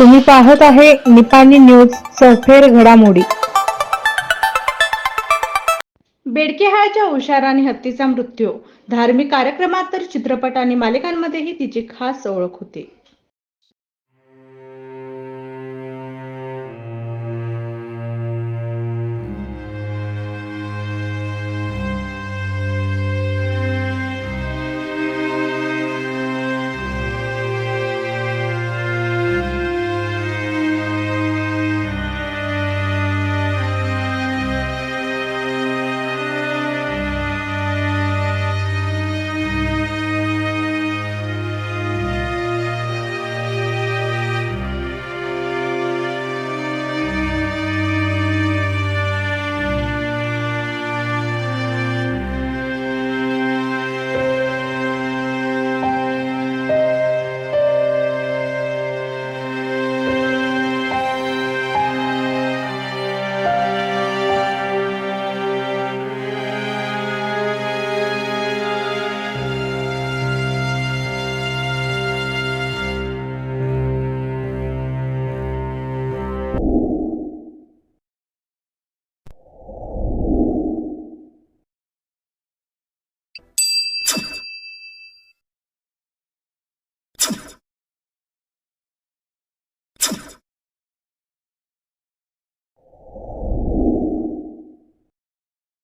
तुम्ही पाहत आहे निपाणी न्यूज सफेर घडामोडी. बेडकेहाळच्या उशाराने हत्तीचा मृत्यू. धार्मिक कार्यक्रमात तर चित्रपट आणि मालिकांमध्येही तिची खास ओळख होती.